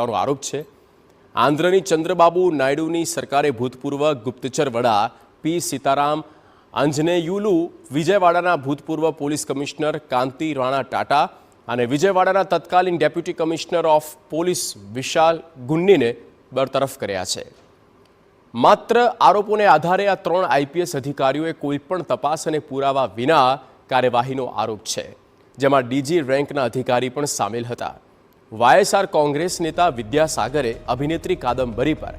કરવાનો આરોપ છે. આંધ્રની ચંદ્રબાબુ નાયડુની સરકારે ભૂતપૂર્વ ગુપ્તચર વડા પી. સીતારામ અંજનેયુલુ વિજયવાડાના ભૂતપૂર્વ પોલીસ કમિશનર કાંતિ રાણા ટાટા અને વિજયવાડાના તત્કાલીન deputy commissioner of police Vishal ગુન્નીને બરતરફ કર્યા છે. માત્ર આરોપોને આધારે આ ત્રણ આઈપીએસ અધિકારીઓએ કોઈપણ તપાસ અને પુરાવા વિના કાર્યવાહીનો આરોપ છે, જેમાં ડીજી રેન્કના અધિકારી પણ સામેલ હતા. વાયએસઆર કોંગ્રેસ નેતા વિદ્યાસાગરે અભિનેત્રી કાદંબરી પર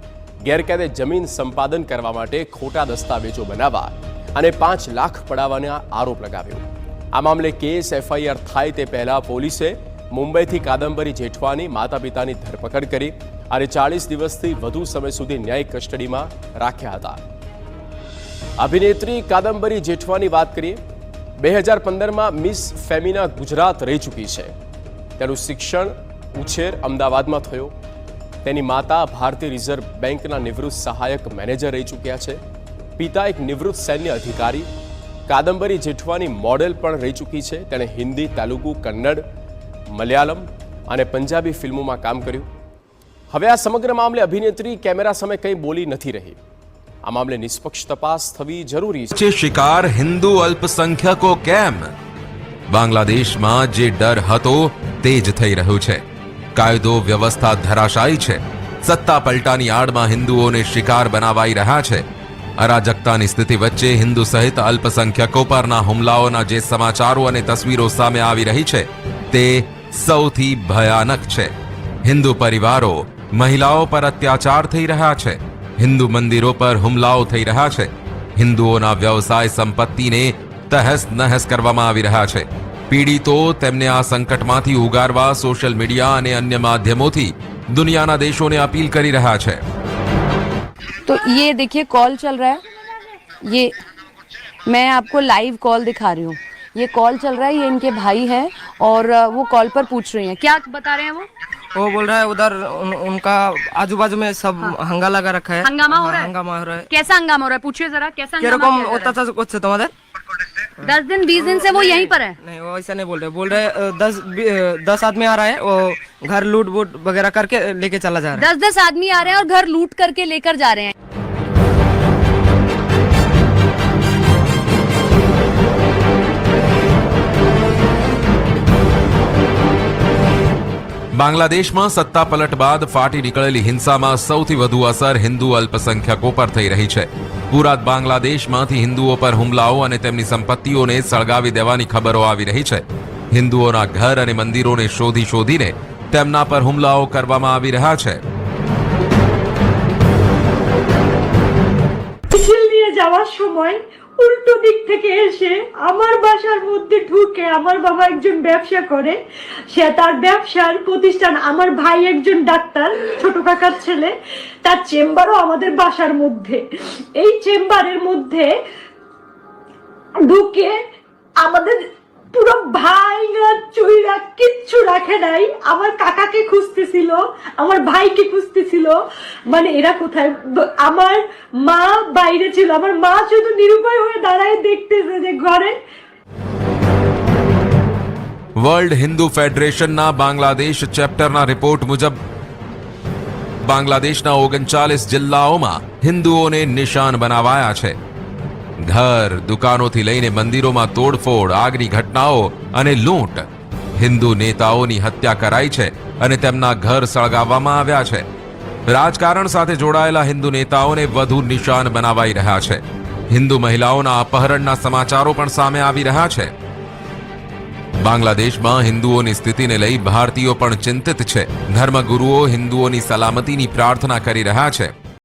ગેરકાયદે જમીન સંપાદન કરવા માટે ખોટા દસ્તાવેજો બનાવવા અને પાંચ લાખ પડાવવાના આરોપ લગાવ્યો. આ મામલે કેસ એફઆઈઆર થાય તે પહેલા પોલીસે મુંબઈથી કાદંબરી જેઠવાની માતા પિતાની ધરપકડ કરી અને ચાળીસ દિવસથી વધુ સમય સુધી ન્યાયિક કસ્ટડીમાં રાખ્યા હતા. અભિનેત્રી કાદંબરી જેઠવાની વાત કરીએ, બે હજાર પંદરમાં મિસ ફેમિના ગુજરાત રહી ચૂકી છે. તેનું શિક્ષણ ઉછેર અમદાવાદમાં થયો. તેની માતા ભારતીય રિઝર્વ બેંકના નિવૃત્ત સહાયક મેનેજર રહી ચૂક્યા છે. પિતા એક નિવૃત્ત સૈન્ય અધિકારી. કાદંબરી જેઠવાની મોડેલ પણ રહી ચૂકી છે. તેણે હિન્દી, તેલુગુ, કન્નડ, મલયાલમ અને પંજાબી ફિલ્મોમાં કામ કર્યું. હવે આ સમગ્ર મામલે અભિનેત્રી કેમેરા સામે કંઈ બોલી નથી રહી. આ મામલે નિષ્પક્ષ તપાસ થવી જરૂરી છે. શિકાર હિન્દુ અલ્પસંખ્યકો કેમ? બાંગ્લાદેશમાં જે ડર હતો, તે જ થઈ રહ્યો છે. કાયદો, વ્યવસ્થા, ધરાશાયી છે. સત્તા પલટાની આડમાં હિન્દુઓને શિકાર બનાવાઈ રહ્યા છે. અરાજકતાની સ્થિતિ વચ્ચે હિન્દુ સહિત અલ્પસંખ્યકો પરના હુમલાઓના જે સમાચારો અને તસવીરો સામે આવી રહી છે, તે સૌથી ભયાનક છે. હિન્દુ પરિવારો, મહિલાઓ પર અત્યાચાર થઈ રહ્યા છે. હિન્દુ મંદિરો પર હુમલાઓ થઈ રહ્યા છે. હિન્દુઓના વ્યવસાય સંપત્તિને તહેસ નહેસ કરવામાં આવી રહ્યા છે. પીડિતો તેમને આ સંકટમાંથી ઉગારવા સોશિયલ મીડિયા અને અન્ય માધ્યમોથી દુનિયાના દેશોને અપીલ કરી રહ્યા છે तो ये देखिए कॉल चल रहा है ये मैं आपको लाइव कॉल दिखा रही हूँ ये कॉल चल रहा है ये इनके भाई हैं और अ, वो कॉल पर पूछ रही हैं क्या बता रहे हैं वो वो बोल रहा है उधर उन, उनका आजू बाजू में सब हंगा लगा रखा है हंगामा हो हाँ, रहा है? हंगामा हो रहा है कैसा हंगामा हो रहा है पूछिए जरा कैसा किरकम हंगामा किया जा दस दिन बीस दिन से वो यहीं पर है नहीं वो ऐसा नहीं बोल रहे बोल रहे अ, दस बी- अ, दस आदमी आ रहा है वो घर लूट वूट वगैरह करके लेके चला जा रहा है दस दस आदमी आ रहे हैं और घर लूट करके लेकर जा रहे हैं બાંગ્લાદેશમાં સત્તા પલટ બાદ ફાટી નીકળેલી હિંસામાં સૌથી વધુ અસર હિન્દુ અલ્પસંખ્યકો પર થઈ રહી છે પૂરા બાંગ્લાદેશમાંથી હિન્દુઓ પર હુમલાઓ અને તેમની સંપત્તિઓને સળગાવી દેવાની ખબરો આવી રહી છે હિન્દુઓના ઘર અને મંદિરોને શોધી શોધીને તેમના પર હુમલાઓ કરવામાં આવી રહ્યા છે মিছিল নিয়ে যাওয়ার সময় উল্টো দিক থেকে এসে আমার বাসার মধ্যে ঢুকে আমার বাবা একজন ব্যবসা করে। সে তার ব্যবসার প্রতিষ্ঠান, আমার ভাই একজন ডাক্তার, ছোট কাকার ছেলে, তার চেম্বারও আমাদের বাসার মধ্যে। এই চেম্বারের মধ্যে ঢুকে আমাদের পুরো ভাইরা চুইরা কিচ্ছু রাখে নাই আমার কাকাকে খুঁজতেছিল আমার ভাইকে খুঁজতেছিল মানে এরা কোথায় ব- আমার মা বাইরে ছিল আমার মা শুধু নিরুপায় হয়ে দাঁড়ায় দেখতেছে যে ঘরে વર્લ્ડ હિન્દુ ફેડરેશનના બાંગ્લાદેશ ચેપ્ટરના રિપોર્ટ મુજબ બાંગ્લાદેશના ઓગણચાલીસ જિલ્લાઓમાં હિન્દુઓને નિશાન બનાવાયા છે ઘર, દુકાનોથી લઈને મંદિરોમાં તોડફોડ, આગની ઘટનાઓ અને લૂંટ. હિન્દુ નેતાઓની હત્યા કરાઈ છે અને તેમના ઘર સળગાવવામાં આવ્યા છે. રાજકારણ સાથે જોડાયેલા હિન્દુ નેતાઓને વધુ નિશાન બનાવાઈ રહ્યા છે. હિન્દુ મહિલાઓના અપહરણના સમાચારો પણ સામે આવી રહ્યા છે. બાંગ્લાદેશમાં હિન્દુઓની સ્થિતિને લઈ ભારતીયો પણ ચિંતિત છે. ધર્મગુરુઓ હિન્દુઓની સલામતીની પ્રાર્થના કરી રહ્યા છે.